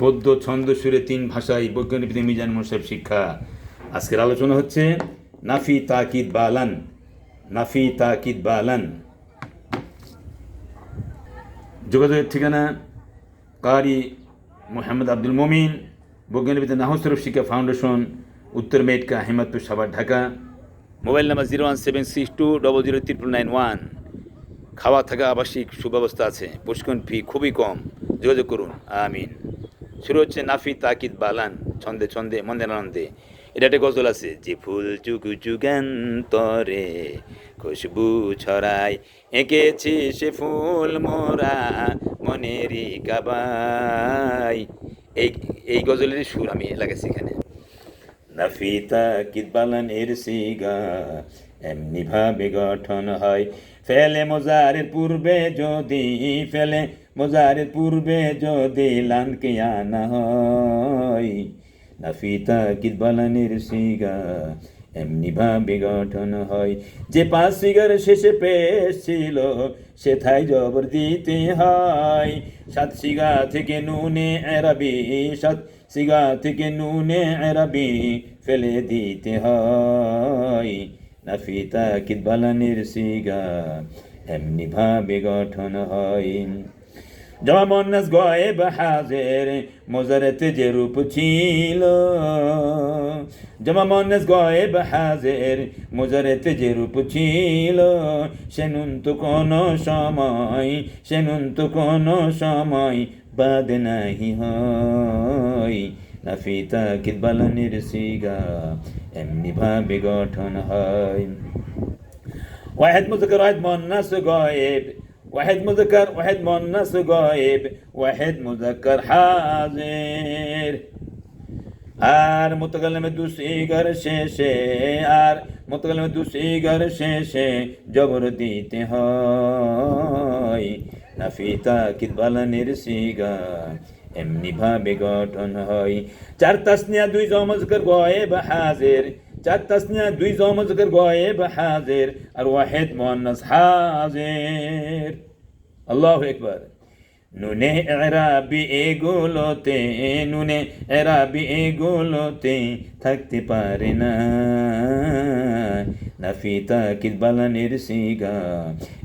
পদ্য ছন্দ সুরে তিন ভাষায় বৈজ্ঞানিক মিজান মোসাহেব শিক্ষা। আজকের আলোচনা হচ্ছে, নাফি তাকিদ বালান, নাফি তাকিদ বালান। যোগাযোগের ঠিকানা, কারি মোহাম্মদ আব্দুল মমিন, বৈজ্ঞানিক নাহসরফ শিক্ষা ফাউন্ডেশন, উত্তর Metka, Hemadpur, Savar, Dhaka. Mobile number zero one seven six two double zero triple nine one. খাওয়া থাকা আবাসিক সুব্যবস্থা আছে প্রশিক্ষণ ফি খুবই কম। যোগাযোগ করুন। আমিন। শুরু হচ্ছে নাফি তাকিদ বালান, ছন্দে ছন্দে, মন্দে আনন্দে এটা একটা গজল আছে, যে ফুল চুকু যুগান্তরে খুশবু ছড়ায়, এঁকেছি সে ফুল মোরা মনেরই কাবাই এই এই গজলেরই সুর আমি লাগাইছি এখানে। নাফিতা কিদবালানের সিগা এমনি ভাবে গঠন হয় ফেলে মোজারের পূর্বে যদি ফেলে মোজারের পূর্বে যদি লানকে আনা হয়। নাফিতা কিদবালানের সিগা এমনি ভাবে গঠন হয়। যে পাঁচ সিগার শেষে পেশ ছিল সেথায় জবর দিতে হয়। সাত সিগা থেকে নুনে এরাবি সাত সিগা থেকে নুনে এরাবি ফেলে দিতে হয়। নাফিতা কিদবালানের সিগা এমনি ভাবে গঠন হয়। জমা মন্নাস গয়েব হাজের মোজারেতে যে রূপ ছিল জমা মন্নাস গয়েব হাজের মোজারেতে যে রূপ ছিল সে নুন তো কোনো সময় সে নুন তো কোনো সময় বাদ নাহি হয়। নাফিতা কিদবালানের সিগা এমনি ভাবে গঠন হয় واحد مذكر واحد مؤنث غائب واحد مذكر واحد مؤنث غائب واحد مذكر حاضر আর মুতাকাল্লিমে দুসিগার শেষে আর মুতাকাল্লিমে দুসিগার শেষে জবর দিতে হয় নাফিতা কিদবালানের সিগা এমনি ভাবে গঠন হয় চার তাসনিয়া দুই জমজকর গয়েব হাজির চার তাসনিয়া দুই জমজকর গয়েব হাজির আর ওয়াহিদ মুআন্নাস হাজির আল্লাহু আকবার নুনে এরাবি এগুলোতে, নুনে এরাবি এগুলোতে থাকতে পারে না। নাফিতা কিদবালানের সিগা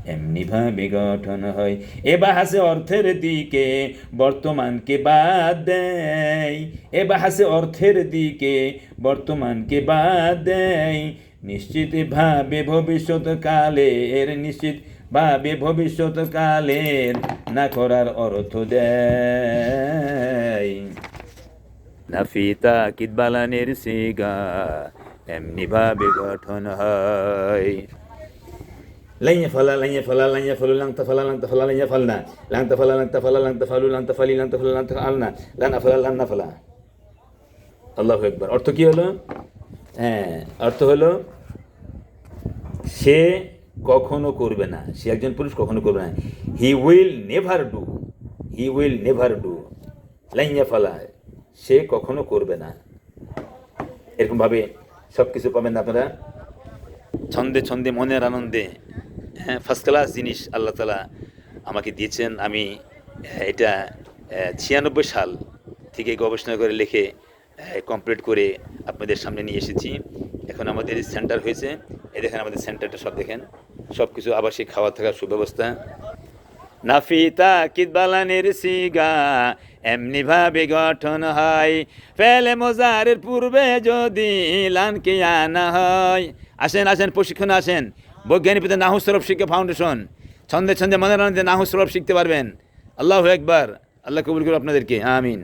এমনি ভাবে গঠন হয়। এ বাহাসে অর্থের দিকে বর্তমানকে বাদ দেয়। এ বাহাসে অর্থের দিকে বর্তমানকে বাদ দেয়। নিশ্চিত ভাবে ভবিষ্যৎ কালের নিশ্চিত ভাবি ভবিষ্যৎকালের না করার অর্থ দেয়। নাফিতা কিদবালানের এমনি এমনিভাবে গঠন হয়। লাইয়া ফলা লাইয়া ফলা, লাইয়া ফলু, লাংতা ফলা লাংতা ফলা, লাইয়া ফলনা লাংতা ফলা লাংতা ফলা, লাংতা ফালু, লাংতা ফালি, লাংতা ফলা, লাংতা আলনা লানা ফলা, লান্না ফলা। আল্লাহ একবার অর্থ কি হলো? হ্যাঁ অর্থ হলো সে কখনো করবে না। সে একজন পুরুষ কখনো করবে না। He will never do he will never do লাইয়া ফালা সে কখনো করবে না। এরকমভাবে সব কিছু পাবেন আপনারা। ছন্দে ছন্দে মনের আনন্দে হ্যাঁ ফার্স্ট ক্লাস জিনিস আল্লাহ তালা আমাকে দিয়েছেন। আমি হ্যাঁ, এটা ছিয়ানব্বই সাল থেকে গবেষণা করে লিখে কমপ্লিট করে আপনাদের সামনে নিয়ে এসেছি। এখন আমাদের সেন্টার হয়েছে। এই দেখেন আমাদের সেন্টারটা সব দেখেন। সব কিছু আবাসিক খাওয়া থাকার সুব্যবস্থা। নাফিতা কিদবালানের সিগা, এমনি ভাবে গঠন হয়। ফেলে মোজারের পূর্বে যদি লানকে আনা হয়। আসেন আসেন, প্রশিক্ষণে আসেন। বৈজ্ঞানিক পিতা সরফ শিক্ষা ফাউন্ডেশন। ছন্দে ছন্দে মনে রাখতে নাহু সরফ শিখতে পারবেন। আল্লাহ একবার আল্লাহ কবুল করুন আপনাদেরকে। আমিন।